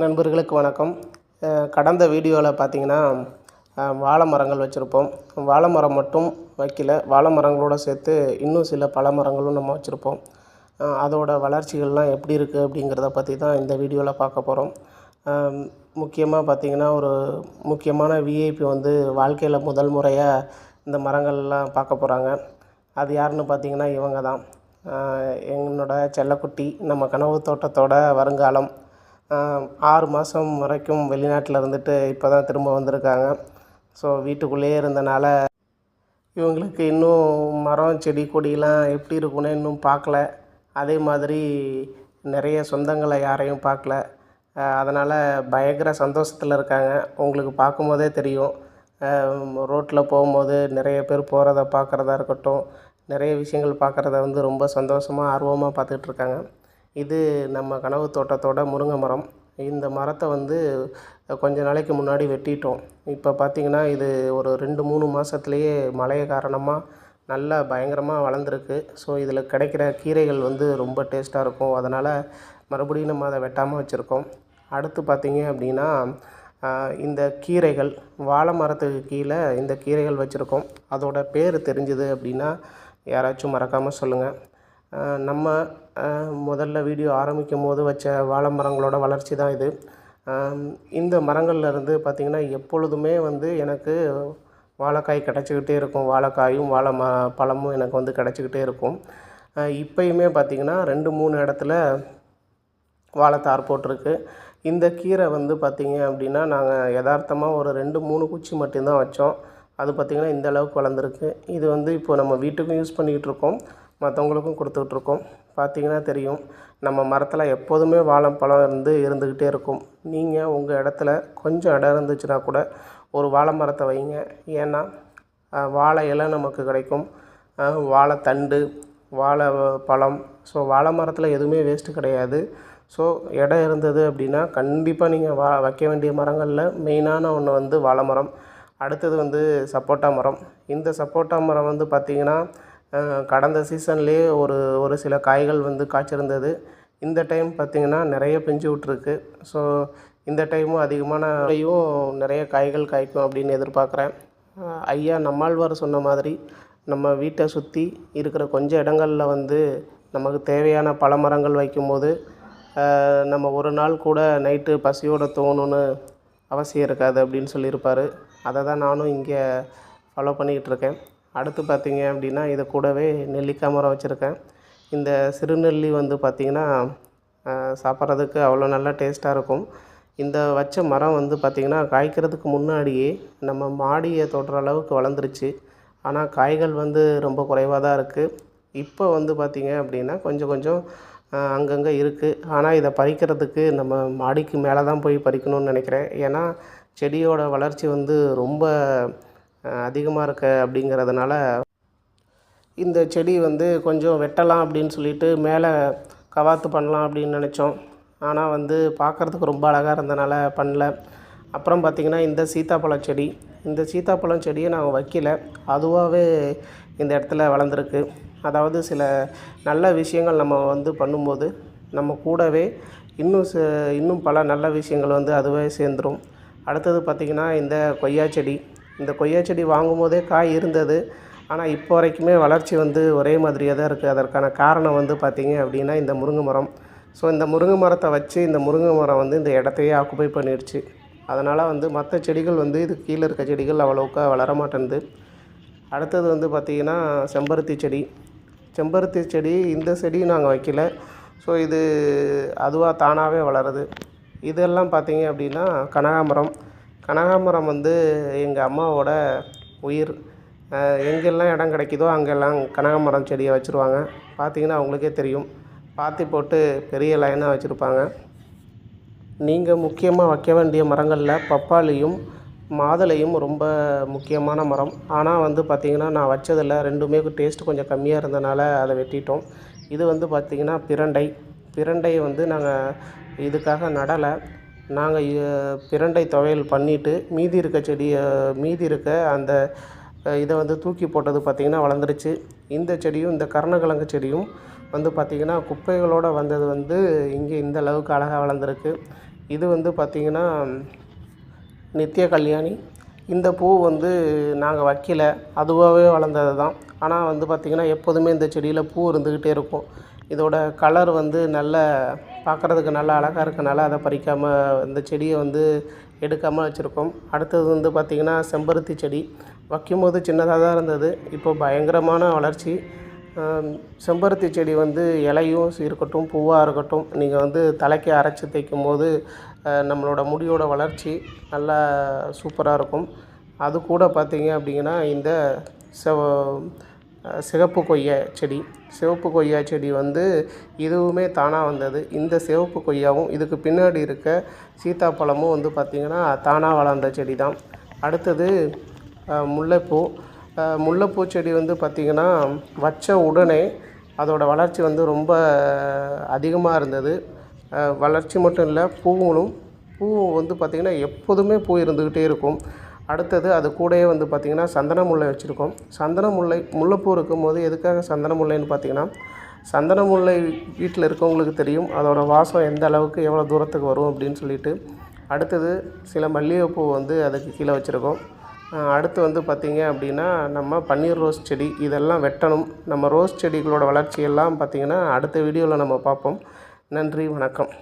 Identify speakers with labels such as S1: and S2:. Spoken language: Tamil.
S1: நண்பர்களுக்கு வணக்கம். கடந்த வீடியோவில் பார்த்தீங்கன்னா வாழை மரங்கள் வச்சுருப்போம். வாழை மரம் மட்டும் வைக்கல. வாழை மரங்களோட சேர்த்து இன்னும் சில பல மரங்களும் நம்ம வச்சுருப்போம். அதோட வளர்ச்சிகள்லாம் எப்படி இருக்குது அப்படிங்கிறத பற்றி தான் இந்த வீடியோவில் பார்க்க போகிறோம் முக்கியமாக பார்த்தீங்கன்னா ஒரு முக்கியமான விஐபி வந்து வாழ்க்கையில் முதல் முறையாக இந்த மரங்கள்லாம் பார்க்க போகிறாங்க அது யாருன்னு பார்த்தீங்கன்னா இவங்க தான். என்னோடய என்னோட செல்லக்குட்டி நம்ம கனவு தோட்டத்தோட வருங்காலம். ஆறு மாதம் வரைக்கும் வெளிநாட்டில் இருந்துட்டு இப்போ தான் திரும்ப வந்திருக்காங்க. ஸோ வீட்டுக்குள்ளேயே இருந்தனால இவங்களுக்கு இன்னும் மரம் செடி கொடியெலாம் எப்படி இருக்குன்னு இன்னும் பார்க்கல. அதே மாதிரி நிறைய சொந்தங்களை யாரையும் பார்க்கல. அதனால் பயங்கர சந்தோஷத்தில் இருக்காங்க. உங்களுக்கு பார்க்கும்போதே தெரியும். ரோட்டில் போகும்போது நிறைய பேர் போகிறத பார்க்குறதா இருக்கட்டும் நிறைய விஷயங்கள் பார்க்குறத வந்து ரொம்ப சந்தோஷமாக ஆர்வமாக பார்த்துட்டு இருக்காங்க. இது நம்ம கனவு தோட்டத்தோட முருங்கை மரம். இந்த மரத்தை வந்து கொஞ்ச நாளைக்கு முன்னாடி வெட்டிட்டோம். இப்போ பார்த்திங்கன்னா இது ஒரு ரெண்டு மூணு மாதத்துலேயே மழை காரணமாக நல்லா பயங்கரமாக வளர்ந்துருக்கு. ஸோ இதில் கிடைக்கிற கீரைகள் வந்து ரொம்ப டேஸ்ட்டாக இருக்கும். அதனால் மறுபடியும் நம்ம அதை வெட்டாமல் வச்சுருக்கோம். அடுத்து பார்த்திங்க அப்படின்னா இந்த கீரைகள் வாழை மரத்துக்கு கீழே இந்த கீரைகள் வச்சுருக்கோம். அதோட பேர் தெரிஞ்சுது அப்படின்னா யாராச்சும் மறக்காமல் சொல்லுங்கள் நம்ம முதல்ல வீடியோ ஆரம்பிக்கும் போது வச்ச வாழை மரங்களோட வளர்ச்சி தான் இது. இந்த மரங்கள்லேருந்து பார்த்திங்கன்னா எப்பொழுதுமே வந்து எனக்கு வாழைக்காய் கிடச்சிக்கிட்டே இருக்கும். வாழைக்காயும் வாழை ம பழமும் எனக்கு வந்து கிடச்சிக்கிட்டே இருக்கும். இப்போயுமே இப்பயுமே பார்த்திங்கன்னா ரெண்டு மூணு இடத்துல வாழைத்தார் போட்டிருக்கு. இந்த கீரை வந்து பார்த்திங்க அப்படின்னா நாங்கள் யதார்த்தமாக ஒரு ரெண்டு மூணு குச்சி மட்டும்தான் வச்சோம். அது பார்த்திங்கன்னா இந்த அளவுக்கு வளர்ந்துருக்கு. இது வந்து இப்போ நம்ம வீட்டுக்கும் யூஸ் பண்ணிக்கிட்டு இருக்கோம். மற்றவங்களுக்கும் கொடுத்துட்ருக்கோம் பார்த்தீங்கன்னா தெரியும் நம்ம மரத்தில் எப்போதுமே வாழைப்பழம் இருந்து இருந்துக்கிட்டே இருக்கும். நீங்கள் உங்கள் இடத்துல கொஞ்சம் இடம் இருந்துச்சுன்னா கூட ஒரு வாழை மரத்தை வைங்க. ஏன்னா வாழை இலை நமக்கு கிடைக்கும். வாழை வாழைத்தண்டு வாழை பழம். ஸோ வாழை மரத்தில் எதுவுமே வேஸ்ட்டு கிடையாது. ஸோ இடம் இருந்தது அப்படின்னா கண்டிப்பாக நீங்கள் வா வைக்க வேண்டிய மரங்களில் மெயினான ஒன்று வந்து வாழை மரம். அடுத்தது வந்து சப்போட்டா மரம். இந்த சப்போட்டா மரம் வந்து பார்த்திங்கன்னா கடந்த சீசன்லேயே ஒரு ஒரு சில காய்கள் வந்து காய்ச்சிருந்தது. இந்த டைம் பார்த்திங்கன்னா நிறைய பிஞ்சு விட்ருக்கு ஸோ இந்த டைமும் அதிகமான விலையும் நிறைய காய்கள் காய்க்கும் அப்படின்னு எதிர்பார்க்குறேன். ஐயா நம்மாழ்வார் சொன்ன மாதிரி நம்ம வீட்டை சுற்றி இருக்கிற கொஞ்சம் இடங்களில் வந்து நமக்கு தேவையான பல மரங்கள் வைக்கும்போது நம்ம ஒரு நாள் கூட நைட்டு பசியோடு தோணுன்னு அவசியம் இருக்காது அப்படின்னு சொல்லியிருப்பார். அதை தான் நானும் இங்கே ஃபாலோ பண்ணிக்கிட்டு இருக்கேன். அடுத்து பார்த்திங்க அப்படின்னா இது கூடவே நெல்லிக்காய் மரம் வச்சுருக்கேன். இந்த சிறுநெல்லி வந்து பார்த்திங்கன்னா சாப்பிட்றதுக்கு அவ்வளோ நல்லா டேஸ்ட்டாக இருக்கும். இந்த வச்ச மரம் வந்து பார்த்திங்கன்னா காய்க்கிறதுக்கு முன்னாடியே நம்ம மாடியை தொடுற அளவுக்கு வளர்ந்துருச்சு. ஆனால் காய்கள் வந்து ரொம்ப குறைவாக தான் இருக்குது இப்போ வந்து பார்த்திங்க அப்படின்னா கொஞ்சம் கொஞ்சம் அங்கங்கே இருக்குது ஆனால் இதை பறிக்கிறதுக்கு நம்ம மாடிக்கு மேலே தான் போய் பறிக்கணும்னு நினைக்கிறேன். ஏன்னா செடியோட வளர்ச்சி வந்து ரொம்ப அதிகமாக இருக்க அப்படிங்கிறதுனால இந்த செடி வந்து கொஞ்சம் வெட்டலாம் அப்படின்னு சொல்லிட்டு மேலே கவாத்து பண்ணலாம் அப்படின்னு நினச்சோம். ஆனால் வந்து பார்க்குறதுக்கு ரொம்ப அழகாக இருந்தனால பண்ணல. அப்புறம் பார்த்திங்கன்னா இந்த சீத்தாப்பழம் செடி. இந்த சீத்தாப்பழம் செடியை நாங்கள் வைக்கல. அதுவாகவே இந்த இடத்துல வளர்ந்துருக்கு. அதாவது சில நல்ல விஷயங்கள் நம்ம வந்து பண்ணும்போது நம்ம கூடவே இன்னும் ச இன்னும் பல நல்ல விஷயங்கள் வந்து அதுவே சேர்ந்துரும். அடுத்தது பார்த்திங்கன்னா இந்த கொய்யா செடி. இந்த கொய்யா செடி வாங்கும்போதே காய் இருந்தது. ஆனால் இப்போ வரைக்குமே வளர்ச்சி வந்து ஒரே மாதிரியே தான் இருக்குது அதற்கான காரணம் வந்து பார்த்திங்க அப்படின்னா இந்த முருங்கை மரம். ஸோ இந்த முருங்கை மரத்தை வச்சு இந்த முருங்கை மரம் வந்து இந்த இடத்தையே ஆக்குப்பை பண்ணிடுச்சு அதனால் வந்து மற்ற செடிகள் வந்து இது கீழே இருக்க செடிகள் அவ்வளோக்கா வளர மாட்டேன்து அடுத்தது வந்து பார்த்திங்கன்னா செம்பருத்தி செடி. செம்பருத்தி செடி இந்த செடியும் நாங்கள் வைக்கல. ஸோ இது அதுவாக தானாகவே வளருது. இதெல்லாம் பார்த்திங்க அப்படின்னா கனகாமரம். கனகாமரம் வந்து எங்கள் அம்மாவோட உயிர். எங்கெல்லாம் இடம் கிடைக்குதோ அங்கெல்லாம் கனகாமரம் செடியை வச்சுருவாங்க. பார்த்தீங்கன்னா அவங்களுக்கே தெரியும். பாத்தி போட்டு பெரிய லைனாக வச்சுருப்பாங்க. நீங்கள் முக்கியமாக வைக்க வேண்டிய மரங்களில் பப்பாளியும் மாதுளையும் ரொம்ப முக்கியமான மரம். ஆனால் வந்து பார்த்திங்கன்னா நான் வச்சதில் ரெண்டுமே டேஸ்ட் கொஞ்சம் கம்மியாக இருந்தனால அதை வெட்டிட்டோம். இது வந்து பார்த்திங்கன்னா பிரண்டை. பிரண்டை வந்து நாங்கள் இதுக்காக நடலை. நாங்கள் பிரண்டை துவையல் பண்ணிவிட்டு மீதி இருக்க செடியை மீதி இருக்க அந்த இதை வந்து தூக்கி போட்டது பார்த்திங்கன்னா வளர்ந்துருச்சு. இந்த செடியும் இந்த கருணக்கிழங்கு செடியும் வந்து பார்த்திங்கன்னா குப்பைகளோடு வந்தது வந்து இங்கே இந்த அளவுக்கு அழகாக வளர்ந்துருக்கு. இது வந்து பார்த்திங்கன்னா நித்திய கல்யாணி. இந்த பூ வந்து நாங்கள் வைக்கல. அதுவாகவே வளர்ந்தது தான் ஆனால் வந்து பார்த்திங்கன்னா எப்போதுமே இந்த செடியில் பூ இருந்துக்கிட்டே இருக்கும். இதோட கலர் வந்து நல்ல பார்க்குறதுக்கு நல்லா அழகாக இருக்கனால அதை பறிக்காமல் இந்த செடியை வந்து எடுக்காமல் வச்சுருக்கோம். அடுத்தது வந்து பார்த்திங்கன்னா செம்பருத்தி செடி. வைக்கும்போது சின்னதாக தான் இருந்தது. இப்போ பயங்கரமான வளர்ச்சி. செம்பருத்தி செடி வந்து இலையும் இருக்கட்டும் பூவாக இருக்கட்டும் நீங்கள் வந்து தலைக்கு அரைச்சி தைக்கும் போது நம்மளோட முடியோட வளர்ச்சி நல்லா சூப்பராக இருக்கும். அது கூட பார்த்திங்க அப்படிங்கன்னா இந்த செவ சிகப்பு கொய்யா செடி. சிவப்பு கொய்யா செடி வந்து இதுவுமே தானாக வந்தது. இந்த சிவப்பு கொய்யாவும் இதுக்கு பின்னாடி இருக்க சீத்தாப்பழமும் வந்து பார்த்திங்கன்னா தானாக வளர்ந்த செடி தான் அடுத்தது முல்லைப்பூ. முல்லைப்பூ செடி வந்து பார்த்திங்கன்னா வச்ச உடனே அதோடய வளர்ச்சி வந்து ரொம்ப அதிகமாக இருந்தது. வளர்ச்சி மட்டும் இல்லை பூவும் பூ வந்து பார்த்திங்கன்னா எப்போதுமே பூ இருந்துக்கிட்டே இருக்கும். அடுத்தது அது கூடயே வந்து பார்த்திங்கன்னா சந்தன முல்லை வச்சுருக்கோம். சந்தன முல்லை முல்லைப்பூ இருக்கும்போது எதுக்காக சந்தன முல்லைன்னு பார்த்திங்கன்னா சந்தன முல்லை வீட்டில் இருக்கவங்களுக்கு தெரியும். அதோட வாசம் எந்த அளவுக்கு எவ்வளோ தூரத்துக்கு வரும் அப்படின்னு சொல்லிட்டு. அடுத்தது சில மல்லிகைப்பூ வந்து அதுக்கு கீழே வச்சுருக்கோம். அடுத்து வந்து பார்த்திங்க அப்படின்னா நம்ம பன்னீர் ரோஸ் செடி இதெல்லாம் வெட்டணும். நம்ம ரோஸ் செடிகளோட வளர்ச்சியெல்லாம் பார்த்திங்கன்னா அடுத்த வீடியோவில் நம்ம பார்ப்போம். நன்றி வணக்கம்.